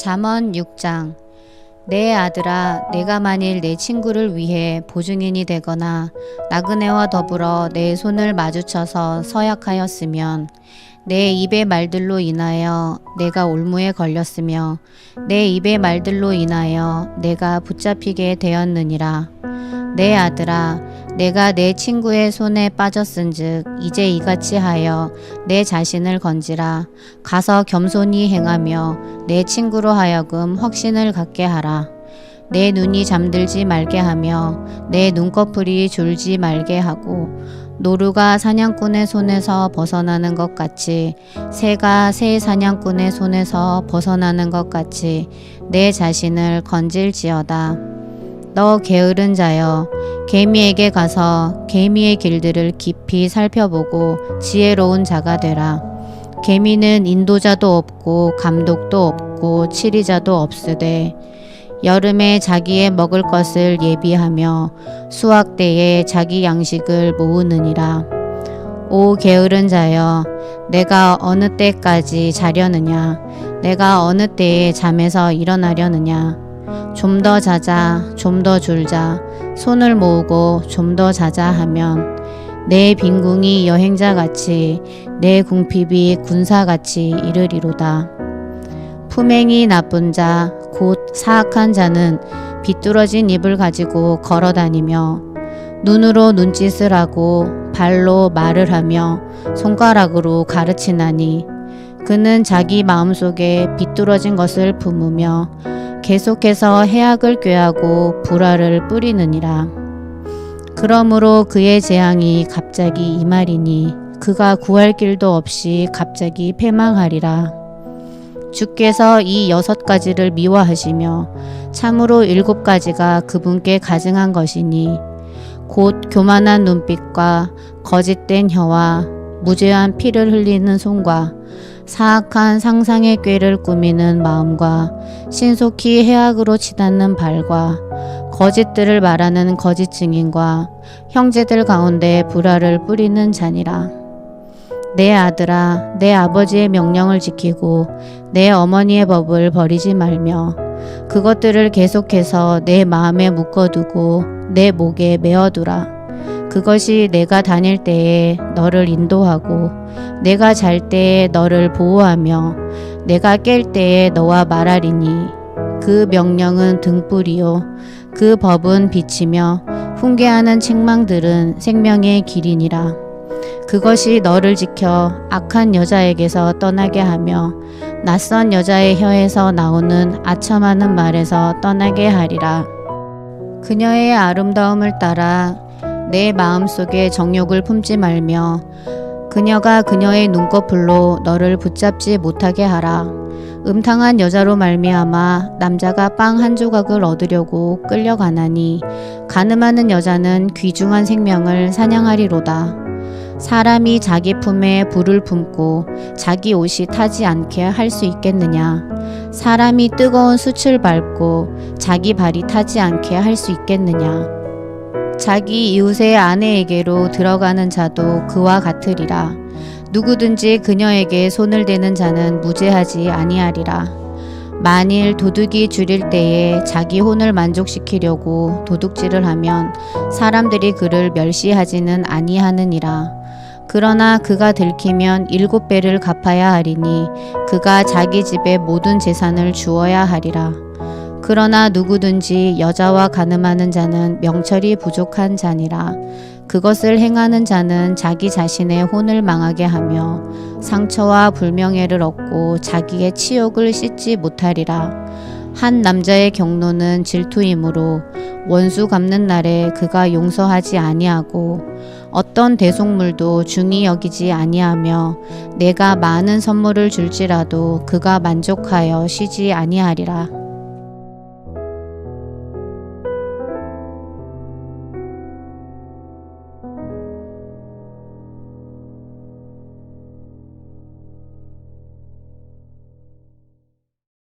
잠언 6장. 내 아들아 내가 만일 내 친구를 위해 보증인이 되거나 나그네와 더불어 내 손을 마주쳐서 서약하였으면 내 입의 말들로 인하여 내가 올무에 걸렸으며 내 입의 말들로 인하여 내가 붙잡히게 되었느니라 내 아들아 내가 내 친구의 손에 빠졌은즉 이제 이같이 하여 내 자신을 건지라. 가서 겸손히 행하며 내 친구로 하여금 확신을 갖게 하라. 내 눈이 잠들지 말게 하며 내 눈꺼풀이 졸지 말게 하고 노루가 사냥꾼의 손에서 벗어나는 것 같이 새가 새 사냥꾼의 손에서 벗어나는 것 같이 내 자신을 건질지어다 너 게으른 자여 개미에게 가서 개미의 길들을 깊이 살펴보고 지혜로운 자가 되라. 개미는 인도자도 없고 감독도 없고 치리자도 없으되 여름에 자기의 먹을 것을 예비하며 수확 때에 자기 양식을 모으느니라. 오 게으른 자여 내가 어느 때까지 자려느냐 내가 어느 때에 잠에서 일어나려느냐 좀 더 자자, 좀 더 졸자, 손을 모으고 좀 더 자자 하면 내 빈궁이 여행자 같이 내 궁핍이 군사 같이 이르리로다. 품행이 나쁜 자, 곧 사악한 자는 비뚤어진 입을 가지고 걸어 다니며 눈으로 눈짓을 하고 발로 말을 하며 손가락으로 가르치나니 그는 자기 마음속에 비뚤어진 것을 품으며 계속해서 해악을 꾀하고 불화를 뿌리느니라. 그러므로 그의 재앙이 갑자기 이말이니 그가 구할 길도 없이 갑자기 패망하리라. 주께서 이 여섯 가지를 미워하시며 참으로 일곱 가지가 그분께 가증한 것이니 곧 교만한 눈빛과 거짓된 혀와 무죄한 피를 흘리는 손과 사악한 상상의 꾀를 꾸미는 마음과 신속히 해악으로 치닫는 발과 거짓들을 말하는 거짓 증인과 형제들 가운데 불화를 뿌리는 자니라. 내 아들아, 내 아버지의 명령을 지키고 내 어머니의 법을 버리지 말며 그것들을 계속해서 내 마음에 묶어두고 내 목에 메어두라. 그것이 내가 다닐 때에 너를 인도하고 내가 잘 때에 너를 보호하며 내가 깰 때에 너와 말하리니 그 명령은 등불이요. 그 법은 빛이며 훈계하는 책망들은 생명의 길이니라. 그것이 너를 지켜 악한 여자에게서 떠나게 하며 낯선 여자의 혀에서 나오는 아첨하는 말에서 떠나게 하리라. 그녀의 아름다움을 따라 내 마음속에 정욕을 품지 말며 그녀가 그녀의 눈꺼풀로 너를 붙잡지 못하게 하라. 음탕한 여자로 말미암아 남자가 빵 한 조각을 얻으려고 끌려가나니 가늠하는 여자는 귀중한 생명을 사냥하리로다. 사람이 자기 품에 불을 품고 자기 옷이 타지 않게 할 수 있겠느냐? 사람이 뜨거운 숯을 밟고 자기 발이 타지 않게 할 수 있겠느냐? 자기 이웃의 아내에게로 들어가는 자도 그와 같으리라. 누구든지 그녀에게 손을 대는 자는 무죄하지 아니하리라. 만일 도둑이 줄일 때에 자기 혼을 만족시키려고 도둑질을 하면 사람들이 그를 멸시하지는 아니하느니라. 그러나 그가 들키면 일곱 배를 갚아야 하리니 그가 자기 집의 모든 재산을 주어야 하리라. 그러나 누구든지 여자와 가늠하는 자는 명철이 부족한 자니라. 그것을 행하는 자는 자기 자신의 혼을 망하게 하며 상처와 불명예를 얻고 자기의 치욕을 씻지 못하리라. 한 남자의 경로는 질투이므로 원수 갚는 날에 그가 용서하지 아니하고 어떤 대속물도 중히 여기지 아니하며 내가 많은 선물을 줄지라도 그가 만족하여 쉬지 아니하리라.